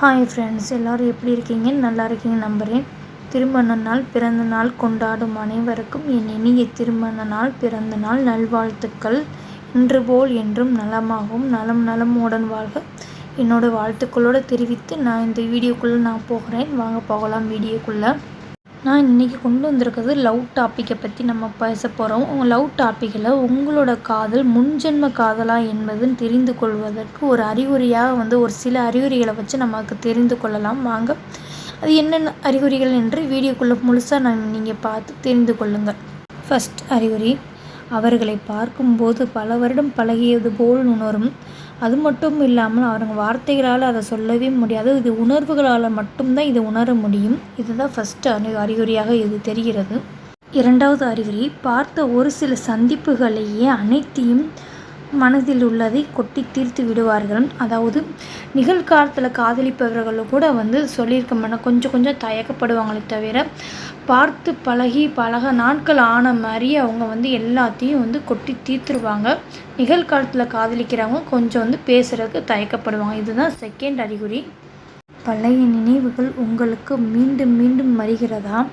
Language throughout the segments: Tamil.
ஹாய் ஃப்ரெண்ட்ஸ் எல்லோரும் எப்படி இருக்கீங்க? நல்லா இருக்கீங்க நம்புகிறேன் திருமண நாள் பிறந்த நாள் கொண்டாடும் அனைவருக்கும் என் இனிய திருமண நாள் பிறந்த நாள் நல்வாழ்த்துக்கள். இன்று போல் என்றும் நலமாகவும் நலம் நலமுடன் வாழ்க. என்னோடய வாழ்த்துக்களோடு தெரிவித்து நான் இந்த வீடியோக்குள்ளே நான் போகிறேன். வாங்க போகலாம் வீடியோக்குள்ளே. நான் இன்றைக்கி கொண்டு வந்திருக்கிறது லவ் டாப்பிக்கை பற்றி நம்ம பேச போகிறோம் உங்கள் லவ் டாப்பிக்கில் உங்களோட காதல் முன்ஜென்ம காதலா என்பதுன்னு தெரிந்து கொள்வதற்கு ஒரு அறிகுறியாக வந்து ஒரு சில அறிகுறிகளை வச்சு நமக்கு தெரிந்து கொள்ளலாம். வாங்க அது என்னென்ன அறிகுறிகள் என்று வீடியோக்குள்ளே முழுசாக நான் நீங்கள் பார்த்து தெரிந்து கொள்ளுங்கள் ஃபஸ்ட் அறிகுறி அவர்களை பார்க்கும்போது பல வருடம் பழகியது போல் உணரும். அது மட்டும் இல்லாமல் அவங்க வார்த்தைகளால் அதை சொல்லவே முடியாது. இது உணர்வுகளால் மட்டும்தான் இதை உணர முடியும். இதுதான் ஃபஸ்ட்டு அறி அறிகுறியாக இது தெரிகிறது. இரண்டாவது அறிகுறி பார்த்த ஒரு சில சந்திப்புகளையே அனைத்தையும் மனதில் உள்ளதை கொட்டி தீர்த்து விடுவார்கள் அதாவது நிகழ்காலத்தில் காதலிப்பவர்கள் கூட வந்து சொல்லியிருக்க மாட்டாங்க கொஞ்சம் கொஞ்சம் தயக்கப்படுவாங்களே தவிர பார்த்து பழகி பழக நாட்கள் ஆன மாதிரி அவங்க வந்து எல்லாத்தையும் வந்து கொட்டி தீர்த்துருவாங்க. நிகழ்காலத்தில் காதலிக்கிறவங்க கொஞ்சம் வந்து பேசுகிறதுக்கு தயக்கப்படுவாங்க. இதுதான் செகண்ட் அறிகுறி. பழைய நினைவுகள் உங்களுக்கு மீண்டும் மீண்டும் வருகிறதா?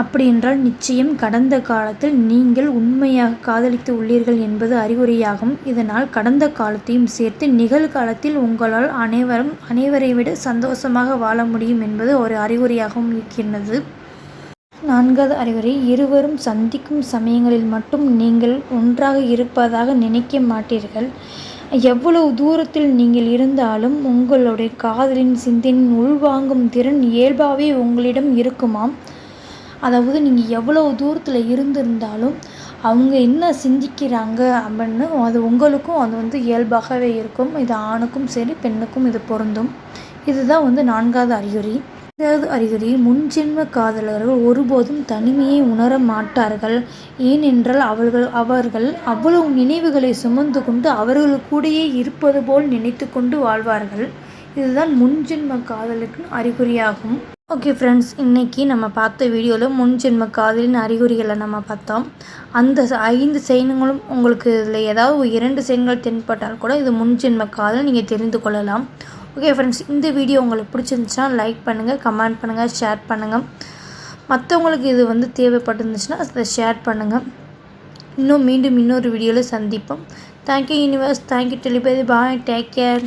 அப்படி என்றால் நிச்சயம் கடந்த காலத்தில் நீங்கள் உண்மையாக காதலித்து உள்ளீர்கள் என்பது அறிகுறியாகும். இதனால் கடந்த காலத்தையும் சேர்த்து நிகழ்காலத்தில் உங்களால் அனைவரும் அனைவரை விட சந்தோஷமாக வாழ முடியும் என்பது ஒரு அறிகுறியாகவும் இருக்கின்றது. நான்காவது அறிகுறி இருவரும் சந்திக்கும் சமயங்களில் மட்டும் நீங்கள் ஒன்றாக இருப்பதாக நினைக்க மாட்டீர்கள். எவ்வளவு தூரத்தில் நீங்கள் இருந்தாலும் உங்களுடைய காதலின் சிந்தின் உள்வாங்கும் திறன் இயல்பாகவே உங்களிடம் இருக்குமாம். அதாவது நீங்கள் எவ்வளோ தூரத்தில் இருந்திருந்தாலும் அவங்க என்ன சிந்திக்கிறாங்க அப்படின்னு அது உங்களுக்கும் அது வந்து இயல்பாகவே இருக்கும். இது ஆணுக்கும் சரி பெண்ணுக்கும் இது பொருந்தும். இதுதான் வந்து நான்காவது அறிகுறி. ஐந்தாவது அறிகுறி முன்ஜென்ம காதலர்கள் ஒருபோதும் தனிமையை உணர மாட்டார்கள். ஏனென்றால் அவர்கள் அவர்கள் அவ்வளவு நினைவுகளை சுமந்து கொண்டு அவர்கள் கூடயே இருப்பது போல் நினைத்து கொண்டு வாழ்வார்கள். இதுதான் முன்ஜென்ம காதலுக்குன்னு அறிகுறியாகும். ஓகே ஃப்ரெண்ட்ஸ் இன்றைக்கி நம்ம பார்த்த வீடியோவில் முன்ஜென்ம காதலின் அறிகுறிகளை நம்ம பார்த்தோம். அந்த ஐந்து செயல்களும் உங்களுக்கு இதில் ஏதாவது இரண்டு செயல்கள் தென்பட்டால் கூட இது முன்ஜென்ம காதல் நீங்கள் தெரிந்து கொள்ளலாம். ஓகே ஃப்ரெண்ட்ஸ் இந்த வீடியோ உங்களுக்கு பிடிச்சிருந்துச்சுன்னா லைக் பண்ணுங்கள் கமெண்ட் பண்ணுங்கள் ஷேர் பண்ணுங்கள் மற்றவங்களுக்கு இது வந்து தேவைப்பட்டிருந்துச்சுன்னா அதை ஷேர் பண்ணுங்கள் இன்னும் மீண்டும் இன்னொரு வீடியோவில் சந்திப்போம். Thank you universe thank you telepathy bye take care